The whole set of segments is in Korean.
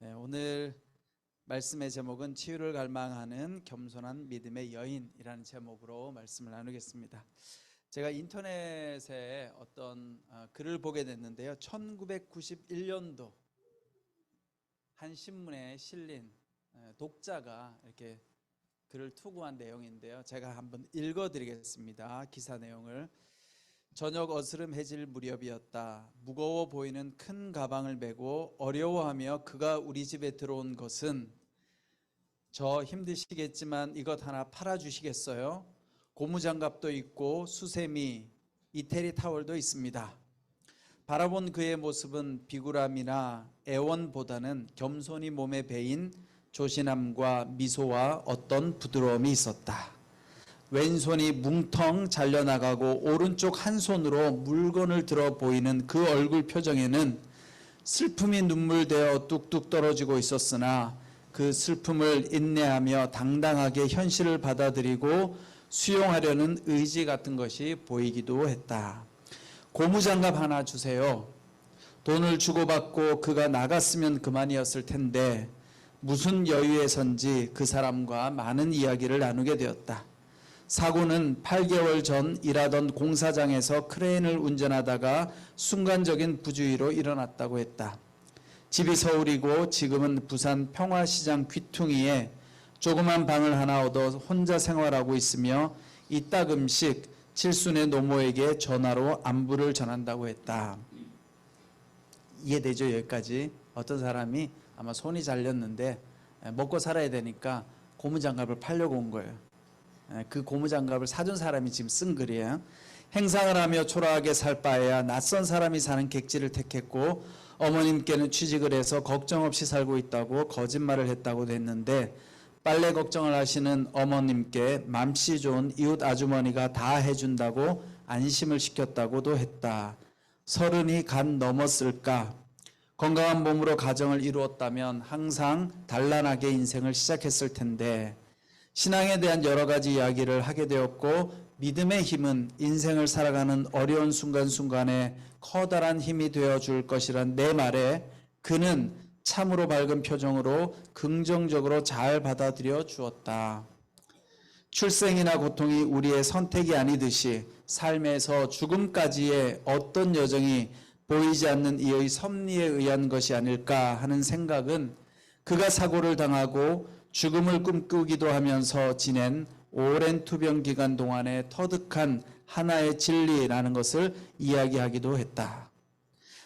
네, 오늘 말씀의 제목은 치유를 갈망하는 겸손한 믿음의 여인이라는 제목으로 말씀을 나누겠습니다. 제가 인터넷에 어떤 어, 글을 보게 됐는데요. 1991년도 한 신문에 실린 어, 독자가 이렇게 글을 투고한 내용인데요. 제가 한번 읽어드리겠습니다. 기사 내용을. 저녁 어스름해질 무렵이었다. 무거워 보이는 큰 가방을 메고 어려워하며 그가 우리 집에 들어온 것은 저 힘드시겠지만 이것 하나 팔아주시겠어요? 고무장갑도 있고 수세미, 이태리 타월도 있습니다. 바라본 그의 모습은 비굴함이나 애원보다는 겸손히 몸에 배인 조신함과 미소와 어떤 부드러움이 있었다. 왼손이 뭉텅 잘려나가고 오른쪽 한 손으로 물건을 들어 보이는 그 얼굴 표정에는 슬픔이 눈물되어 뚝뚝 떨어지고 있었으나 그 슬픔을 인내하며 당당하게 현실을 받아들이고 수용하려는 의지 같은 것이 보이기도 했다. 고무장갑 하나 주세요. 돈을 주고받고 그가 나갔으면 그만이었을 텐데 무슨 여유에선지 그 사람과 많은 이야기를 나누게 되었다. 사고는 8개월 전 일하던 공사장에서 크레인을 운전하다가 순간적인 부주의로 일어났다고 했다. 집이 서울이고 지금은 부산 평화시장 귀퉁이에 조그만 방을 하나 얻어 혼자 생활하고 있으며 이따금씩 칠순의 노모에게 전화로 안부를 전한다고 했다. 이해되죠 여기까지 어떤 사람이 아마 손이 잘렸는데 먹고 살아야 되니까 고무장갑을 팔려고 온 거예요. 그 고무장갑을 사준 사람이 지금 쓴 글이에요. 행상을 하며 초라하게 살 바에야 낯선 사람이 사는 객지를 택했고 어머님께는 취직을 해서 걱정 없이 살고 있다고 거짓말을 했다고 했는데 빨래 걱정을 하시는 어머님께 맘씨 좋은 이웃 아주머니가 다 해준다고 안심을 시켰다고도 했다. 서른이 간 넘었을까? 건강한 몸으로 가정을 이루었다면 항상 단란하게 인생을 시작했을 텐데 신앙에 대한 여러 가지 이야기를 하게 되었고 믿음의 힘은 인생을 살아가는 어려운 순간순간에 커다란 힘이 되어 줄 것이란 내 말에 그는 참으로 밝은 표정으로 긍정적으로 잘 받아들여 주었다. 출생이나 고통이 우리의 선택이 아니듯이 삶에서 죽음까지의 어떤 여정이 보이지 않는 이의 섭리에 의한 것이 아닐까 하는 생각은 그가 사고를 당하고 죽음을 꿈꾸기도 하면서 지낸 오랜 투병 기간 동안에 터득한 하나의 진리라는 것을 이야기하기도 했다.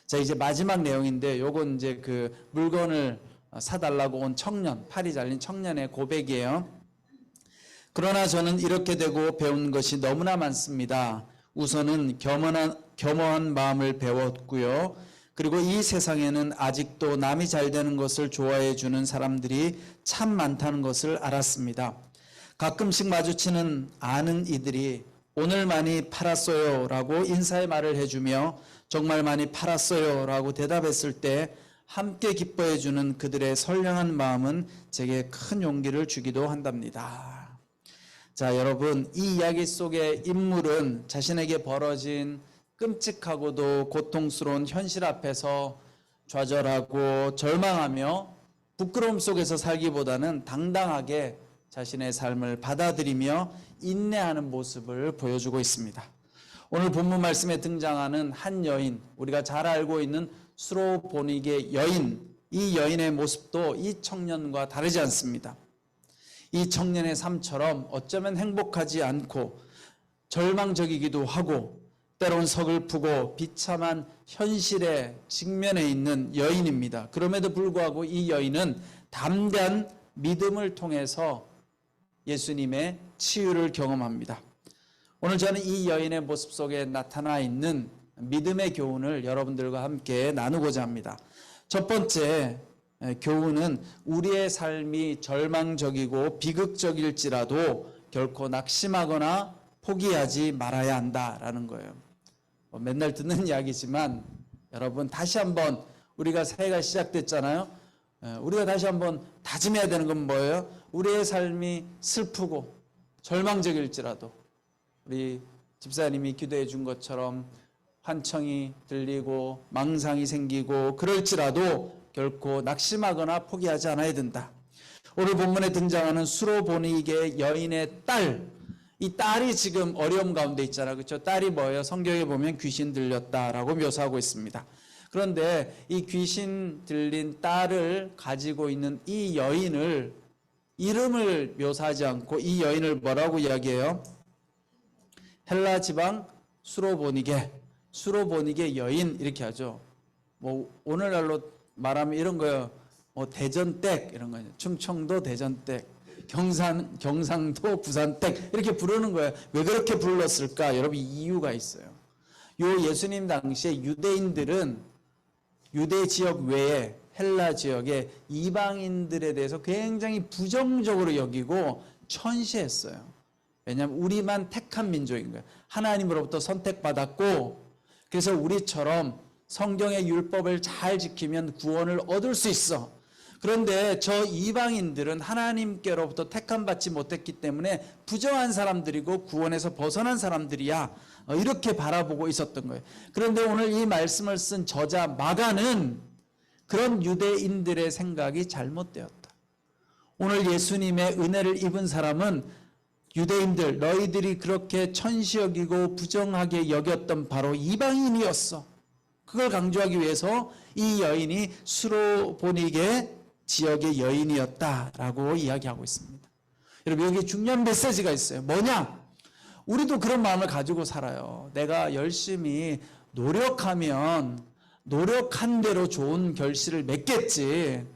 자, 이제 마지막 내용인데 요건 이제 그 물건을 사달라고 온 청년, 팔이 잘린 청년의 고백이에요. 그러나 저는 이렇게 되고 배운 것이 너무나 많습니다. 우선은 겸허한, 겸허한 마음을 배웠고요. 그리고 이 세상에는 아직도 남이 잘 되는 것을 좋아해 주는 사람들이 참 많다는 것을 알았습니다. 가끔씩 마주치는 아는 이들이 오늘 많이 팔았어요 라고 인사의 말을 해주며 정말 많이 팔았어요 라고 대답했을 때 함께 기뻐해 주는 그들의 선량한 마음은 제게 큰 용기를 주기도 한답니다. 자, 여러분, 이 이야기 속의 인물은 자신에게 벌어진 끔찍하고도 고통스러운 현실 앞에서 좌절하고 절망하며 부끄러움 속에서 살기보다는 당당하게 자신의 삶을 받아들이며 인내하는 모습을 보여주고 있습니다. 오늘 본문 말씀에 등장하는 한 여인, 우리가 잘 알고 있는 수로보닉의 여인, 이 여인의 모습도 이 청년과 다르지 않습니다. 이 청년의 삶처럼 어쩌면 행복하지 않고 절망적이기도 하고 때론 서글프고 비참한 현실에 직면해 있는 여인입니다. 그럼에도 불구하고 이 여인은 담대한 믿음을 통해서 예수님의 치유를 경험합니다. 오늘 저는 이 여인의 모습 속에 나타나 있는 믿음의 교훈을 여러분들과 함께 나누고자 합니다. 첫 번째 교훈은 우리의 삶이 절망적이고 비극적일지라도 결코 낙심하거나 포기하지 말아야 한다라는 거예요. 뭐 맨날 듣는 이야기지만 여러분 다시 한번 우리가 새해가 시작됐잖아요. 우리가 다시 한번 다짐해야 되는 건 뭐예요? 우리의 삶이 슬프고 절망적일지라도 우리 집사님이 기도해 준 것처럼 환청이 들리고 망상이 생기고 그럴지라도 결코 낙심하거나 포기하지 않아야 된다. 오늘 본문에 등장하는 수로보니게 여인의 딸, 이 딸이 지금 어려움 가운데 있잖아. 그렇죠? 딸이 뭐예요? 성경에 보면 귀신 들렸다라고 묘사하고 있습니다. 그런데 이 귀신 들린 딸을 가지고 있는 이 여인을 이름을 묘사하지 않고 이 여인을 뭐라고 이야기해요? 헬라 지방 수로보니게 수로보니게 여인 이렇게 하죠. 뭐 오늘날로 말하면 이런 거요. 뭐 대전댁 이런 거죠. 충청도 대전댁, 경산 경상도 부산댁 이렇게 부르는 거예요. 왜 그렇게 불렀을까? 여러분 이유가 있어요. 요 예수님 당시에 유대인들은 유대 지역 외에 헬라 지역의 이방인들에 대해서 굉장히 부정적으로 여기고 천시했어요. 왜냐하면 우리만 택한 민족인 거예요. 하나님으로부터 선택받았고 그래서 우리처럼 성경의 율법을 잘 지키면 구원을 얻을 수 있어. 그런데 저 이방인들은 하나님께로부터 택함 받지 못했기 때문에 부정한 사람들이고 구원에서 벗어난 사람들이야. 어, 이렇게 바라보고 있었던 거예요. 그런데 오늘 이 말씀을 쓴 저자 마가는 그런 유대인들의 생각이 잘못되었다. 오늘 예수님의 은혜를 입은 사람은 유대인들 너희들이 그렇게 천시 여기고 부정하게 여겼던 바로 이방인이었어. 그걸 강조하기 위해서 이 여인이 수로보니게 지역의 여인이었다라고 이야기하고 있습니다. 여러분 여기 중요한 메시지가 있어요. 뭐냐? 우리도 그런 마음을 가지고 살아요. 내가 열심히 노력하면 노력한 대로 좋은 결실을 맺겠지.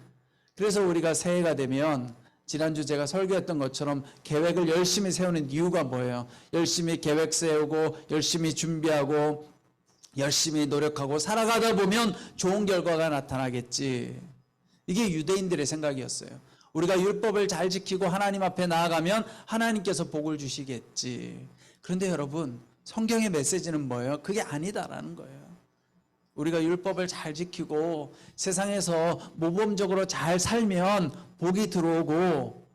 그래서 우리가 새해가 되면 지난주 제가 설교했던 것처럼 계획을 열심히 세우는 이유가 뭐예요? 열심히 계획 세우고 열심히 준비하고 열심히 노력하고 살아가다 보면 좋은 결과가 나타나겠지. 이게 유대인들의 생각이었어요. 우리가 율법을 잘 지키고 하나님 앞에 나아가면 하나님께서 복을 주시겠지. 그런데 여러분, 성경의 메시지는 뭐예요? 그게 아니다라는 거예요. 우리가 율법을 잘 지키고 세상에서 모범적으로 잘 살면 복이 들어오고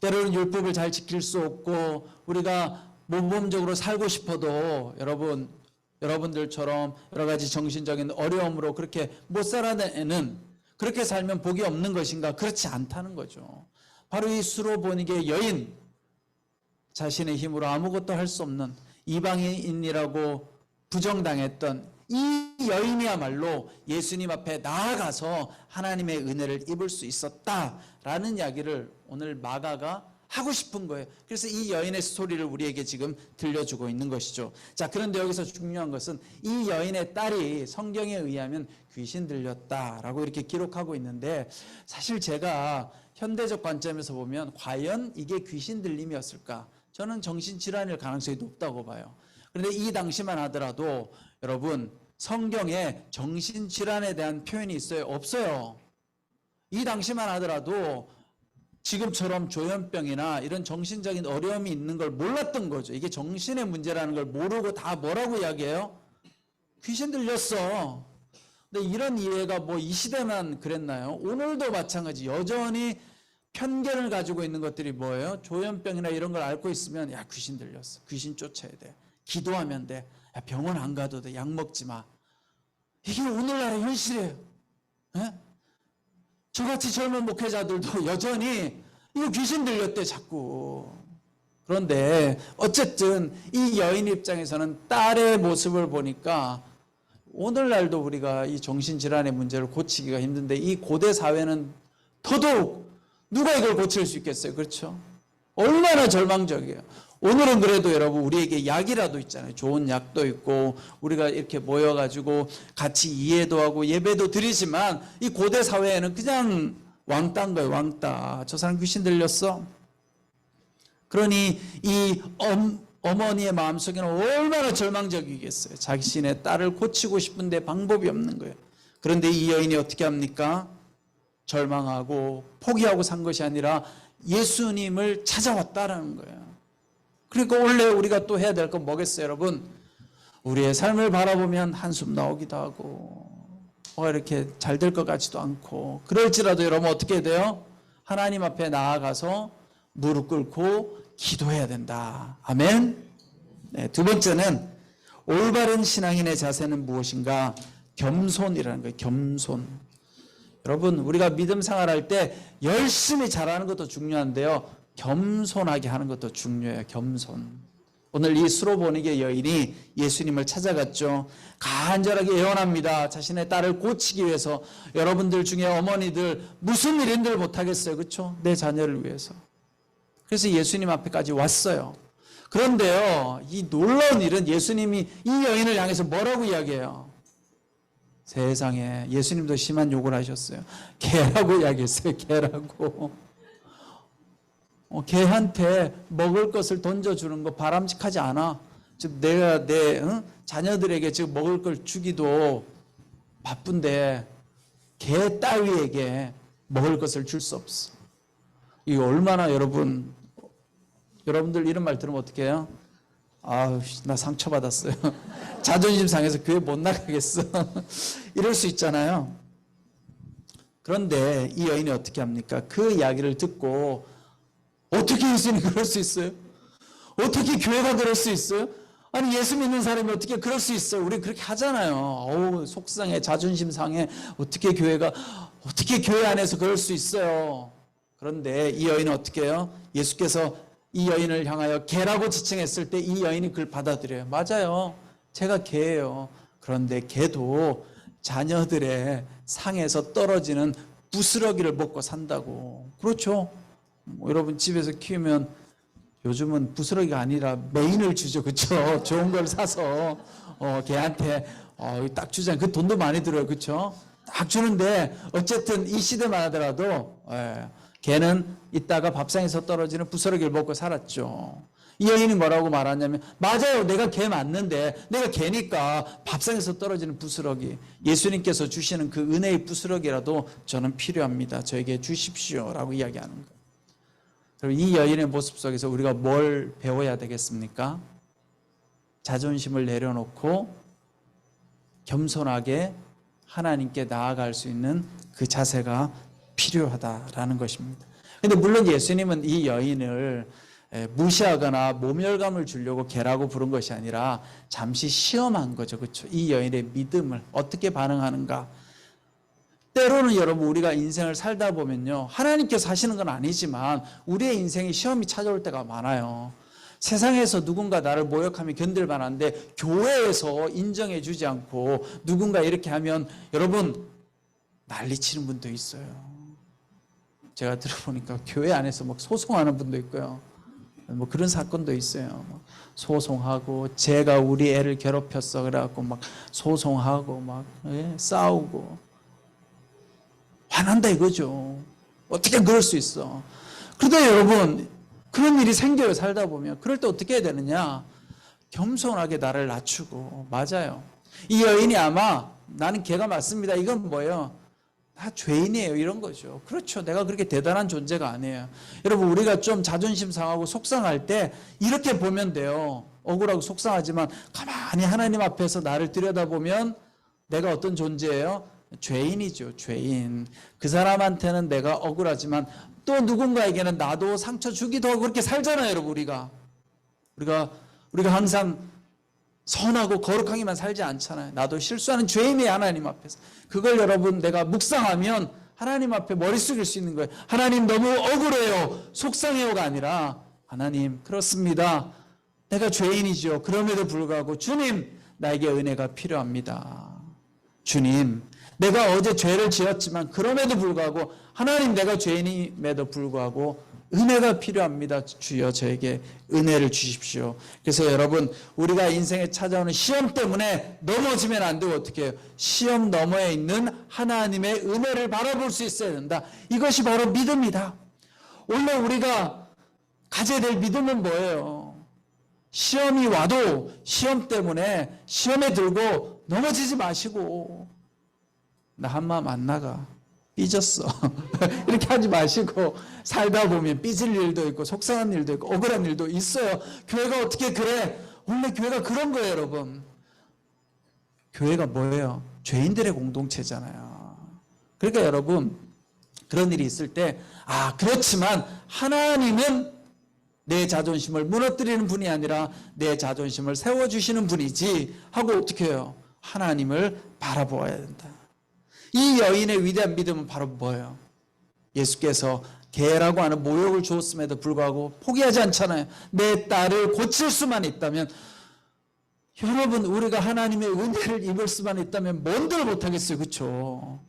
때로는 율법을 잘 지킬 수 없고 우리가 모범적으로 살고 싶어도 여러분 여러분들처럼 여러 가지 정신적인 어려움으로 그렇게 못 살아내는 그렇게 살면 복이 없는 것인가 그렇지 않다는 거죠. 바로 이 수로보니게 여인 자신의 힘으로 아무것도 할 수 없는 이방인이라고 부정당했던 이 여인이야말로 예수님 앞에 나아가서 하나님의 은혜를 입을 수 있었다라는 이야기를 오늘 마가가 하고 싶은 거예요. 그래서 이 여인의 스토리를 우리에게 지금 들려주고 있는 것이죠. 자, 그런데 여기서 중요한 것은 이 여인의 딸이 성경에 의하면 귀신 들렸다라고 이렇게 기록하고 있는데 사실 제가 현대적 관점에서 보면 과연 이게 귀신 들림이었을까? 저는 정신질환일 가능성이 높다고 봐요. 그런데 이 당시만 하더라도 여러분 성경에 정신질환에 대한 표현이 있어요? 없어요. 이 당시만 하더라도 지금처럼 조현병이나 이런 정신적인 어려움이 있는 걸 몰랐던 거죠. 이게 정신의 문제라는 걸 모르고 다 뭐라고 이야기해요? 귀신 들렸어. 근데 이런 이해가 뭐 이 시대만 그랬나요? 오늘도 마찬가지. 여전히 편견을 가지고 있는 것들이 뭐예요? 조현병이나 이런 걸 앓고 있으면 야 귀신 들렸어. 귀신 쫓아야 돼. 기도하면 돼. 야 병원 안 가도 돼. 약 먹지 마. 이게 오늘날의 현실이에요. 예? 저같이 젊은 목회자들도 여전히 이거 귀신 들렸대 자꾸. 그런데 어쨌든 이 여인 입장에서는 딸의 모습을 보니까 오늘날도 우리가 이 정신질환의 문제를 고치기가 힘든데 이 고대 사회는 더더욱 누가 이걸 고칠 수 있겠어요? 그렇죠? 얼마나 절망적이에요. 오늘은 그래도 여러분 우리에게 약이라도 있잖아요. 좋은 약도 있고 우리가 이렇게 모여가지고 같이 이해도 하고 예배도 드리지만 이 고대 사회에는 그냥 왕따인 거예요. 왕따. 저 사람 귀신 들렸어. 그러니 이 엄, 어머니의 마음속에는 얼마나 절망적이겠어요. 자신의 딸을 고치고 싶은데 방법이 없는 거예요. 그런데 이 여인이 어떻게 합니까? 절망하고 포기하고 산 것이 아니라 예수님을 찾아왔다라는 거예요. 그러니까 원래 우리가 또 해야 될 건 뭐겠어요, 여러분? 우리의 삶을 바라보면 한숨 나오기도 하고, 뭐 이렇게 잘 될 것 같지도 않고, 그럴지라도 여러분 어떻게 돼요? 하나님 앞에 나아가서 무릎 꿇고 기도해야 된다. 아멘. 네, 두 번째는 올바른 신앙인의 자세는 무엇인가? 겸손이라는 거예요. 겸손. 여러분 우리가 믿음 생활할 때 열심히 잘하는 것도 중요한데요. 겸손하게 하는 것도 중요해요. 겸손. 오늘 이 수로보니게 여인이 예수님을 찾아갔죠. 간절하게 애원합니다. 자신의 딸을 고치기 위해서 여러분들 중에 어머니들 무슨 일인들 못하겠어요. 그렇죠? 내 자녀를 위해서. 그래서 예수님 앞에까지 왔어요. 그런데요, 이 놀라운 일은 예수님이 이 여인을 향해서 뭐라고 이야기해요? 세상에 예수님도 심한 욕을 하셨어요. 개라고 이야기했어요. 개라고. 어, 개한테 먹을 것을 던져주는 거 바람직하지 않아. 지금 내가 내 응? 자녀들에게 지금 먹을 걸 주기도 바쁜데 개 따위에게 먹을 것을 줄 수 없어. 이거 얼마나 여러분 여러분들 이런 말 들으면 어떻게 해요? 아우 나 상처받았어요. 자존심 상해서 교회 못 나가겠어. 이럴 수 있잖아요. 그런데 이 여인이 어떻게 합니까? 그 이야기를 듣고 어떻게 예수님이 그럴 수 있어요? 어떻게 교회가 그럴 수 있어요? 아니 예수 믿는 사람이 어떻게 그럴 수 있어요? 우리 그렇게 하잖아요. 어우 속상해 자존심 상해 어떻게 교회가 어떻게 교회 안에서 그럴 수 있어요? 그런데 이 여인은 어떻게 해요? 예수께서 이 여인을 향하여 개라고 지칭했을 때 이 여인이 그걸 받아들여요. 맞아요. 제가 개예요. 그런데 개도 자녀들의 상에서 떨어지는 부스러기를 먹고 산다고. 그렇죠. 뭐 여러분 집에서 키우면 요즘은 부스러기가 아니라 메인을 주죠. 그렇죠? 좋은 걸 사서 어, 걔한테 어, 딱 주잖아요. 그 돈도 많이 들어요. 그렇죠? 딱 주는데 어쨌든 이 시대만 하더라도 예, 걔는 이따가 밥상에서 떨어지는 부스러기를 먹고 살았죠. 이 여인이 뭐라고 말하냐면 맞아요. 내가 개 맞는데 내가 개니까 밥상에서 떨어지는 부스러기 예수님께서 주시는 그 은혜의 부스러기라도 저는 필요합니다. 저에게 주십시오 라고 이야기하는 거예요. 그럼 이 여인의 모습 속에서 우리가 뭘 배워야 되겠습니까? 자존심을 내려놓고 겸손하게 하나님께 나아갈 수 있는 그 자세가 필요하다라는 것입니다. 근데 물론 예수님은 이 여인을 에, 무시하거나 모멸감을 주려고 개라고 부른 것이 아니라 잠시 시험한 거죠. 그렇죠? 이 여인의 믿음을 어떻게 반응하는가? 때로는 여러분 우리가 인생을 살다 보면요. 하나님께서 하시는 건 아니지만 우리의 인생에 시험이 찾아올 때가 많아요. 세상에서 누군가 나를 모욕하면 견딜 만 한데 교회에서 인정해 주지 않고 누군가 이렇게 하면 여러분 난리 치는 분도 있어요. 제가 들어보니까 교회 안에서 막 소송하는 분도 있고요. 뭐 그런 사건도 있어요. 막 소송하고 제가 우리 애를 괴롭혔어 그래갖고 막 소송하고 막 예, 싸우고 화난다 이거죠. 어떻게 그럴 수 있어? 그런데 여러분 그런 일이 생겨요 살다 보면 그럴 때 어떻게 해야 되느냐? 겸손하게 나를 낮추고 맞아요. 이 여인이 아마 나는 개가 맞습니다. 이건 뭐예요? 다 죄인이에요. 이런 거죠. 그렇죠. 내가 그렇게 대단한 존재가 아니에요. 여러분, 우리가 좀 자존심 상하고 속상할 때 이렇게 보면 돼요. 억울하고 속상하지만 가만히 하나님 앞에서 나를 들여다보면 내가 어떤 존재예요? 죄인이죠. 죄인. 그 사람한테는 내가 억울하지만 또 누군가에게는 나도 상처 주기도 하고 그렇게 살잖아요. 여러분, 우리가. 우리가, 우리가 항상 선하고 거룩하게만 살지 않잖아요. 나도 실수하는 죄인이에요, 하나님 앞에서. 그걸 여러분 내가 묵상하면 하나님 앞에 머리 숙일 수 있는 거예요. 하나님 너무 억울해요. 속상해요가 아니라 하나님 그렇습니다. 내가 죄인이죠. 그럼에도 불구하고 주님 나에게 은혜가 필요합니다. 주님 내가 어제 죄를 지었지만 그럼에도 불구하고 하나님 내가 죄인임에도 불구하고 은혜가 필요합니다. 주여 저에게 은혜를 주십시오. 그래서 여러분 우리가 인생에 찾아오는 시험 때문에 넘어지면 안 되고 어떻게 해요? 시험 너머에 있는 하나님의 은혜를 바라볼 수 있어야 된다. 이것이 바로 믿음이다. 원래 우리가 가져야 될 믿음은 뭐예요? 시험이 와도 시험 때문에 시험에 들고 넘어지지 마시고 나 한 마음 안 나가. 삐졌어. 이렇게 하지 마시고 살다 보면 삐질 일도 있고 속상한 일도 있고 억울한 일도 있어요. 교회가 어떻게 그래? 원래 교회가 그런 거예요, 여러분. 교회가 뭐예요? 죄인들의 공동체잖아요. 그러니까 여러분 그런 일이 있을 때 아, 그렇지만 하나님은 내 자존심을 무너뜨리는 분이 아니라 내 자존심을 세워 주시는 분이지 하고 어떻게 해요? 하나님을 바라보아야 된다. 이 여인의 위대한 믿음은 바로 뭐예요? 예수께서 개라고 하는 모욕을 주었음에도 불구하고 포기하지 않잖아요. 내 딸을 고칠 수만 있다면 여러분 우리가 하나님의 은혜를 입을 수만 있다면 뭔들 못하겠어요. 그렇죠?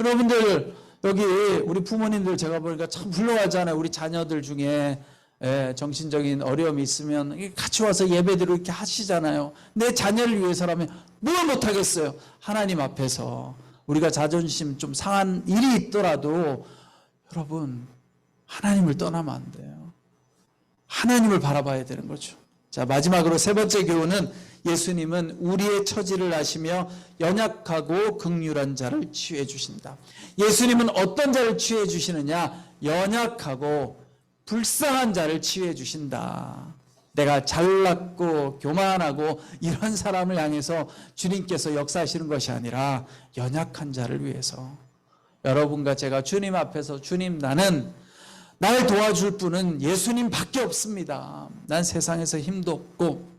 여러분들 여기 우리 부모님들 제가 보니까 참 훌륭하잖아요. 우리 자녀들 중에 예, 정신적인 어려움이 있으면 같이 와서 예배드리고 이렇게 하시잖아요. 내 자녀를 위해서라면 뭘 못하겠어요. 하나님 앞에서 우리가 자존심 좀 상한 일이 있더라도 여러분 하나님을 떠나면 안 돼요. 하나님을 바라봐야 되는 거죠. 자, 마지막으로 세 번째 교훈은 예수님은 우리의 처지를 아시며 연약하고 극률한 자를 치유해 주신다. 예수님은 어떤 자를 치유해 주시느냐? 연약하고 불쌍한 자를 치유해 주신다. 내가 잘났고 교만하고 이런 사람을 향해서 주님께서 역사하시는 것이 아니라 연약한 자를 위해서 여러분과 제가 주님 앞에서 주님 나는 날 도와줄 분은 예수님 밖에 없습니다. 난 세상에서 힘도 없고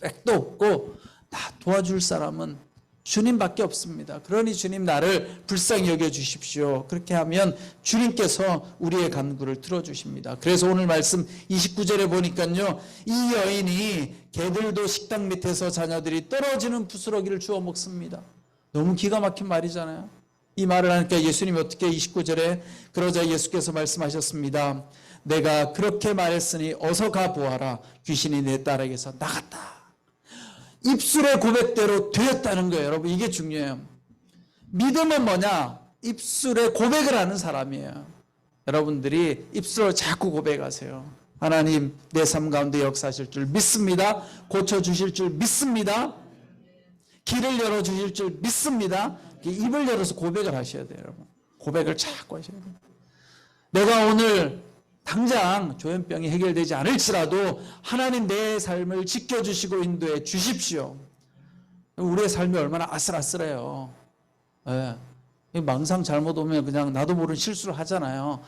백도 없고 나 도와줄 사람은 주님밖에 없습니다. 그러니 주님 나를 불쌍히 여겨 주십시오. 그렇게 하면 주님께서 우리의 간구를 들어 주십니다. 그래서 오늘 말씀 29절에 보니까요. 이 여인이 개들도 식당 밑에서 자녀들이 떨어지는 부스러기를 주워 먹습니다. 너무 기가 막힌 말이잖아요. 이 말을 하니까 예수님이 어떻게 29절에 그러자 예수께서 말씀하셨습니다. 내가 그렇게 말했으니 어서 가 보아라. 귀신이 내 딸에게서 나갔다. 입술의 고백대로 되었다는 거예요. 여러분 이게 중요해요. 믿음은 뭐냐? 입술의 고백을 하는 사람이에요. 여러분들이 입술로 자꾸 고백하세요. 하나님 내 삶 가운데 역사하실 줄 믿습니다. 고쳐 주실 줄 믿습니다. 길을 열어 주실 줄 믿습니다. 입을 열어서 고백을 하셔야 돼요, 여러분. 고백을 자꾸 하셔야 돼요. 내가 오늘 당장 조현병이 해결되지 않을지라도 하나님 내 삶을 지켜주시고 인도해 주십시오. 우리의 삶이 얼마나 아슬아슬해요. 예. 망상 잘못 오면 그냥 나도 모르는 실수를 하잖아요.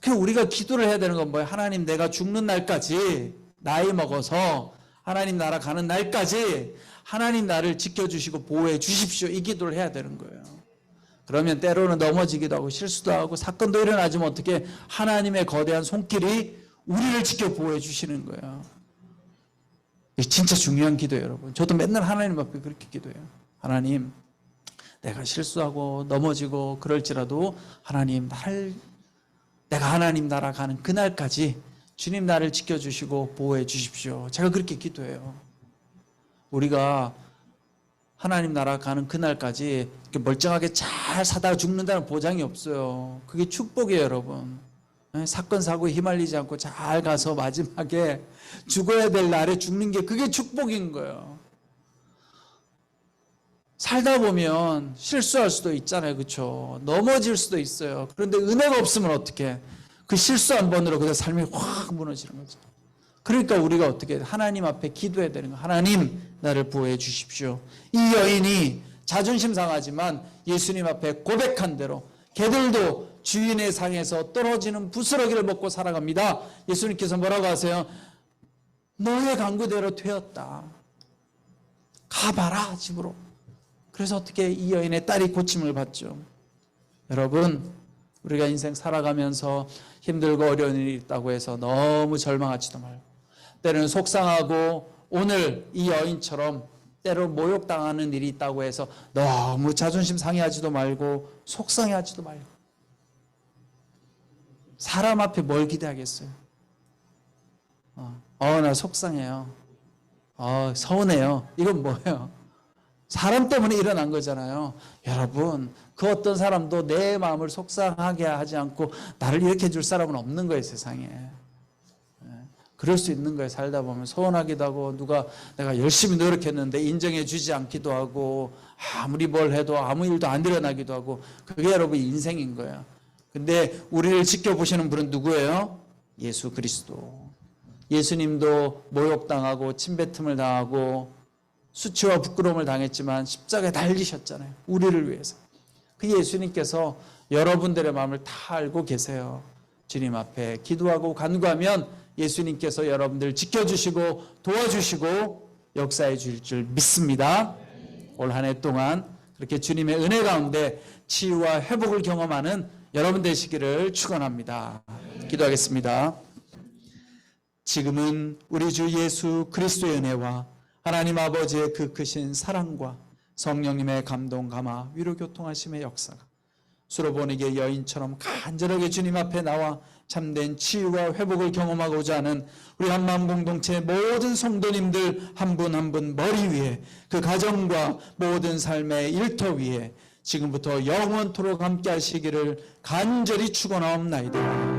그 우리가 기도를 해야 되는 건 뭐예요? 하나님 내가 죽는 날까지 나이 먹어서 하나님 나라 가는 날까지 하나님 나를 지켜주시고 보호해 주십시오. 이 기도를 해야 되는 거예요. 그러면 때로는 넘어지기도 하고 실수도 하고 사건도 일어나지만 어떻게 하나님의 거대한 손길이 우리를 지켜 보호해 주시는 거예요. 진짜 중요한 기도예요, 여러분. 저도 맨날 하나님 앞에 그렇게 기도해요. 하나님, 내가 실수하고 넘어지고 그럴지라도 하나님 나를 내가 하나님 나라 가는 그날까지 주님 나를 지켜주시고 보호해 주십시오. 제가 그렇게 기도해요. 우리가 하나님 나라 가는 그날까지 멀쩡하게 잘 사다가 죽는다는 보장이 없어요. 그게 축복이에요, 여러분. 예, 사건 사고에 휘말리지 않고 잘 가서 마지막에 죽어야 될 날에 죽는 게 그게 축복인 거예요. 살다 보면 실수할 수도 있잖아요. 그렇죠? 넘어질 수도 있어요. 그런데 은혜가 없으면 어떻게? 그 실수 한 번으로 그냥 삶이 확 무너지는 거죠. 그러니까 우리가 어떻게 하나님 앞에 기도해야 되는 거. 하나님 나를 보호해 주십시오. 이 여인이 자존심 상하지만 예수님 앞에 고백한 대로 개들도 주인의 상에서 떨어지는 부스러기를 먹고 살아갑니다. 예수님께서 뭐라고 하세요? 너의 강구대로 되었다. 가봐라 집으로. 그래서 어떻게 이 여인의 딸이 고침을 받죠. 여러분 우리가 인생 살아가면서 힘들고 어려운 일이 있다고 해서 너무 절망하지도 말고 때로는 속상하고 오늘 이 여인처럼 때로 모욕당하는 일이 있다고 해서 너무 자존심 상해하지도 말고 속상해하지도 말고 사람 앞에 뭘 기대하겠어요? 어, 어, 나 속상해요. 어, 서운해요. 이건 뭐예요? 사람 때문에 일어난 거잖아요. 여러분, 그 어떤 사람도 내 마음을 속상하게 하지 않고 나를 이렇게 해줄 사람은 없는 거예요, 세상에. 예. 그럴 수 있는 거예요, 살다 보면. 서운하기도 하고, 누가 내가 열심히 노력했는데 인정해 주지 않기도 하고, 아무리 뭘 해도 아무 일도 안 일어나기도 하고, 그게 여러분 인생인 거예요. 근데 우리를 지켜보시는 분은 누구예요? 예수 그리스도. 예수님도 모욕당하고, 침뱉음을 당하고, 수치와 부끄러움을 당했지만 십자가에 달리셨잖아요. 우리를 위해서. 그 예수님께서 여러분들의 마음을 다 알고 계세요. 주님 앞에 기도하고 간구하면 예수님께서 여러분들 지켜주시고 도와주시고 역사해 주실 줄 믿습니다. 올 한 해 동안 그렇게 주님의 은혜 가운데 치유와 회복을 경험하는 여러분 되시기를 축원합니다. 기도하겠습니다. 지금은 우리 주 예수 그리스도의 은혜와 하나님 아버지의 그 크신 사랑과 성령님의 감동 감화 위로 교통하심의 역사가 수로보니게 여인처럼 간절하게 주님 앞에 나와 참된 치유와 회복을 경험하고자 하는 우리 한마음 공동체 모든 성도님들 한 분 한 분 머리 위에 그 가정과 모든 삶의 일터 위에 지금부터 영원토록 함께 하시기를 간절히 축원하옵나이다.